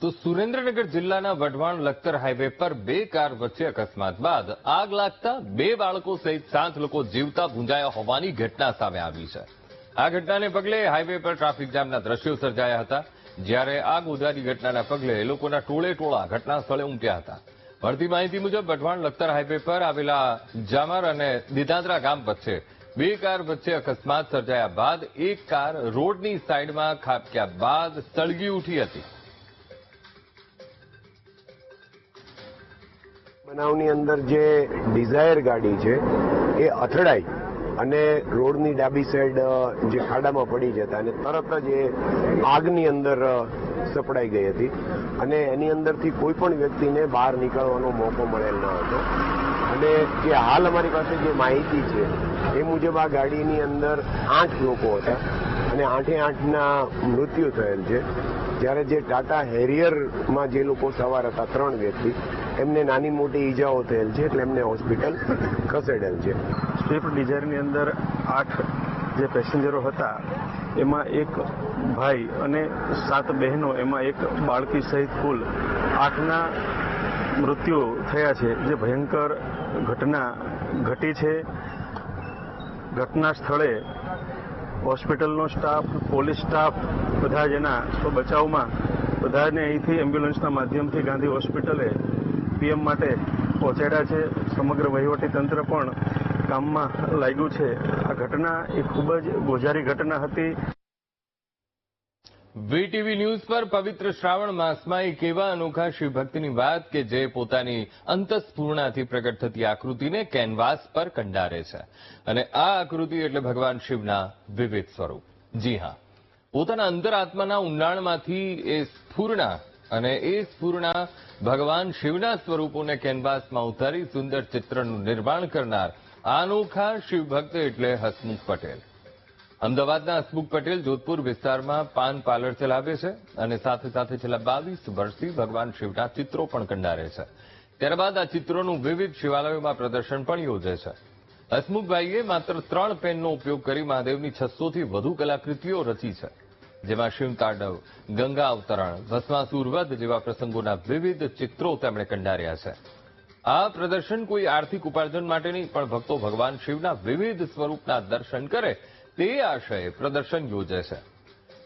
તો સુરેન્દ્રનગર જિલ્લાના વઢવાણ લખતર હાઈવે પર બે કાર વચ્ચે અકસ્માત બાદ આગ લાગતા બે બાળકો સહિત સાત લોકો જીવતા ભૂંજાયા હોવાની ઘટના સામે આવી છે. આ ઘટનાને પગલે હાઈવે પર ટ્રાફિક જામના દ્રશ્યો સર્જાયા હતા. જ્યારે આગ ઉજારી ઘટનાના પગલે લોકોના ટોળે ટોળા ઘટના સ્થળે ઉમટ્યા હતા. મળતી માહિતી મુજબ વઢવાણ લખતર હાઈવે પર આવેલા જામર અને દિદાંદરા ગામ વચ્ચે બે કાર વચ્ચે અકસ્માત સર્જાયા બાદ એક કાર રોડની સાઈડમાં ખાબક્યા બાદ સળગી ઉઠી હતી. બનાવની અંદર જે ડિઝાયર ગાડી છે, એ અથડાઈ અને રોડની ડાબી સાઈડ જે ખાડામાં પડી જતા અને તરત જ એ આગની અંદર સપડાઈ ગઈ હતી. અને એની અંદરથી કોઈ પણ વ્યક્તિને બહાર નીકળવાનો મોકો મળેલ ન હતો. અને જે હાલ અમારી પાસે જે માહિતી છે, એ મુજબ આ ગાડીની અંદર આઠ લોકો હતા અને આઠે આઠના મૃત્યુ થયેલ છે. જ્યારે જે ટાટા હેરિયરમાં જે લોકો સવાર હતા, ત્રણ વ્યક્તિ એમને નાની મોટી ઈજાઓ થયેલ છે એટલે એમને હોસ્પિટલ ખસેડેલ છે. સ્વિફ્ટ ડિઝાયરની અંદર આઠ જે પેસેન્જરો હતા, એમાં એક ભાઈ અને સાત બહેનો, એમાં એક બાળકી સહિત કુલ આઠના મૃત્યુ થયા છે. જે ભયંકર ઘટના ઘટી છે. ઘટના સ્થળે હોસ્પિટલનો સ્ટાફ, પોલીસ સ્ટાફ બધા જ એના બચાવમાં બધાને અહીંથી એમ્બ્યુલન્સના માધ્યમથી ગાંધી હોસ્પિટલે પીએમ માટે પહોંચાડ્યા છે. સમગ્ર વહીવટી પણ કામમાં લાગ્યું છે. આ ઘટના એ ખૂબ જ ગોઝારી ઘટના હતી. વીટીવી ન્યૂઝ પર પવિત્ર શ્રાવણ માસમાં એક એવા અનોખા ભક્તની વાત કે જે પોતાની અંતસ્ફૂર્ણાથી પ્રગટ થતી આકૃતિને કેનવાસ પર કંડારે છે. અને આ આકૃતિ એટલે ભગવાન શિવના વિવિધ સ્વરૂપ. જી હા. પોતાના અંતરાત્માના ઊંડાણમાંથી એ સ્ફૂર્ણા અને એ સ્ફૂર્ણા ભગવાન શિવના સ્વરૂપોને કેનવાસમાં ઉતારી સુંદર ચિત્રનું નિર્માણ કરનાર અનોખા શિવભક્ત એટલે હસમુખ પટેલ. અમદાવાદના હસમુખ પટેલ જોધપુર વિસ્તારમાં પાન પાર્લર ચલાવે છે અને સાથે સાથે છેલ્લા બાવીસ વર્ષથી ભગવાન શિવના ચિત્રો પણ કંડારે છે. ત્યારબાદ આ ચિત્રોનું વિવિધ શિવાલયોમાં પ્રદર્શન પણ યોજે છે. હસમુખભાઈએ માત્ર ત્રણ પેનનો ઉપયોગ કરી મહાદેવની છસોથી વધુ કલાકૃતિઓ રચી છે. જેમાં શિવ તાંડવ, ગંગા અવતરણ ભસ્માસુરવધ જેવા પ્રસંગોના વિવિધ ચિત્રો તેમણે કંડાર્યા છે. આ પ્રદર્શન કોઈ આર્થિક ઉપાર્જન માટે નહીં પણ ભક્તો ભગવાન શિવના વિવિધ સ્વરૂપના દર્શન કરે તે આશયે પ્રદર્શન યોજે છે.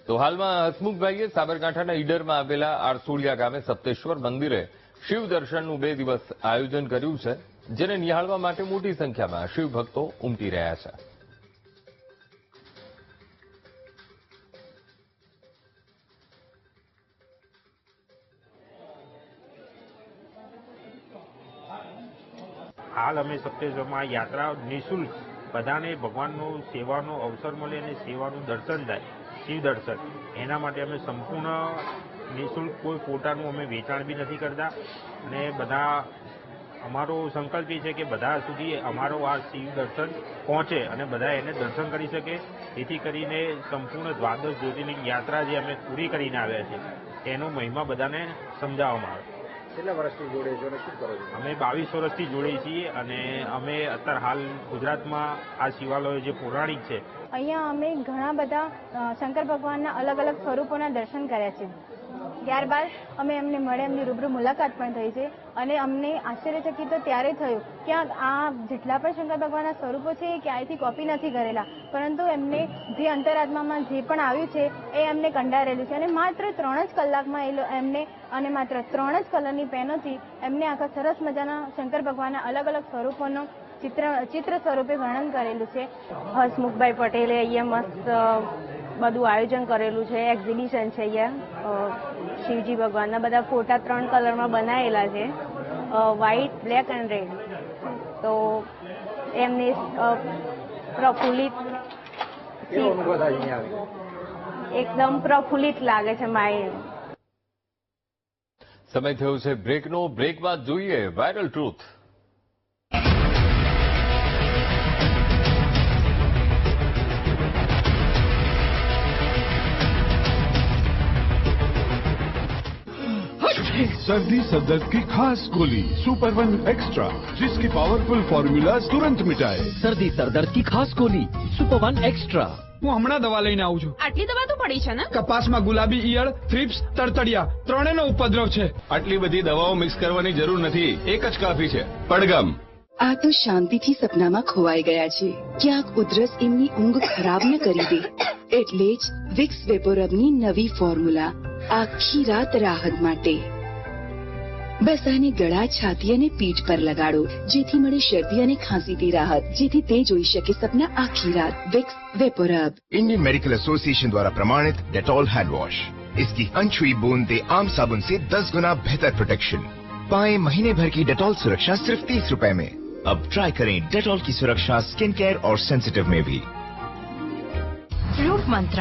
તો હાલમાં હસમુખભાઈએ સાબરકાંઠાના ઈડરમાં આવેલા આરસોડિયા ગામે સપ્તેશ્વર મંદિરે શિવ દર્શનનું બે દિવસ આયોજન કર્યું છે, જેને નિહાળવા માટે મોટી સંખ્યામાં શિવ ભક્તો ઉમટી રહ્યા છે. હાલ અમે સપ્ટેશ્વરમાં યાત્રા નિઃશુલ્ક. બધાને ભગવાનનું સેવાનો અવસર મળે અને સેવાનું દર્શન થાય, શિવ દર્શન. એના માટે અમે સંપૂર્ણ નિઃશુલ્ક કોઈ ફોટાનું અમે વેચાણ બી નથી કરતા. અને બધા, અમારો સંકલ્પ એ છે કે બધા સુધી અમારો આ શિવ દર્શન પહોંચે અને બધા એને દર્શન કરી શકે. જેથી કરીને સંપૂર્ણ દ્વાદશ જ્યોતિર્લિંગ યાત્રા જે અમે પૂરી કરીને આવ્યા છીએ એનો મહિમા બધાને સમજાવવામાં આવે. કેટલા વર્ષથી જોડે છો અને શું કરો છો? અમે બાવીસ વર્ષથી જોડે છીએ અને અમે અત્યારે હાલ ગુજરાતમાં આ શિવાલયો જે પૌરાણિક છે. અહીંયા અમે ઘણા બધા શંકર ભગવાનના અલગ અલગ સ્વરૂપોના દર્શન કર્યા છે. ત્યારબાદ અમે એમને મળે એમની રૂબરૂ મુલાકાત પણ થઈ છે. અને અમને આશ્ચર્યચકિત તો ત્યારે થયું કે આ આ જેટલા પણ શંકર ભગવાનના સ્વરૂપો છે એ ક્યાંયથી કોપી નથી કરેલા. પરંતુ એમને જે અંતરાત્મામાં જે પણ આવ્યું છે એ એમને કંડારેલું છે. અને માત્ર ત્રણ જ કલાકમાં એ એમને અને માત્ર ત્રણ જ કલરની પેનોથી એમને આખા સરસ મજાના શંકર ભગવાનના અલગ અલગ સ્વરૂપોનો ચિત્ર ચિત્ર સ્વરૂપે વર્ણન કરેલું છે. હસમુખભાઈ પટેલે અહીંયા મસ્ત બધું આયોજન કરેલું છે. એક્ઝિબિશન છે અહીંયા. શિવજી ભગવાનના બધા ફોટા ત્રણ કલરમાં બનાવેલા છે. વ્હાઈટ બ્લેક એન્ડ રેડ તો એમને પ્રફુલ્લિત એકદમ પ્રફુલ્લિત લાગે છે માઇન્ડ સમય થયો છે બ્રેકનો બ્રેક બાદ જોઈએ વાયરલ ટ્રુથ सर्दी सरदर्द की खास गोली सुपर वन एक्स्ट्रा जिसकी पावरफुल फॉर्मूला तुरंत मिटाए सर्दी सरदर्द की खास गोली सुपर वन एक्स्ट्रा હું હમણાં દવા લઈને આવું છું. આટલી દવા તો પડી છે ને? કપાસમાં ગુલાબી ઈયળ થ્રિપ્સ તડતડિયા ત્રણેયનો ઉપદ્રવ છે. આટલી બધી દવાઓ મિક્સ કરવાની જરૂર નથી. એક જ કાફી છે. પડગમ. આ તો શાંતિથી સપનામાં ખોવાઈ ગયા છે. ક્યાંક ઉધરસ એમની ઊંઘ ખરાબ ન કરી દે. એટલે જ વિક્સ વેપોરબની નવી ફોર્મ્યુલા આખી રાત રાહત માટે. બસ આને ગળા છાતી અને પીઠ પર લગાડો જેથી મળે શરદી અને ખાંસીથી રાહત જેથી તે જોઈ શકે સપના આખી રાત Vicks Vaporub Indian Medical Association द्वारा प्रमाणित डेटॉल हैंड वॉश इसकी अनछुई बूंद दे आम साबुन से 10 गुना बेहतर प्रोटेक्शन पाए महीने भर की डेटॉल सुरक्षा सिर्फ तीस रुपए में अब ट्राई करें डेटॉल की सुरक्षा स्किन केयर और सेंसिटिव में भी રૂટ મંત્ર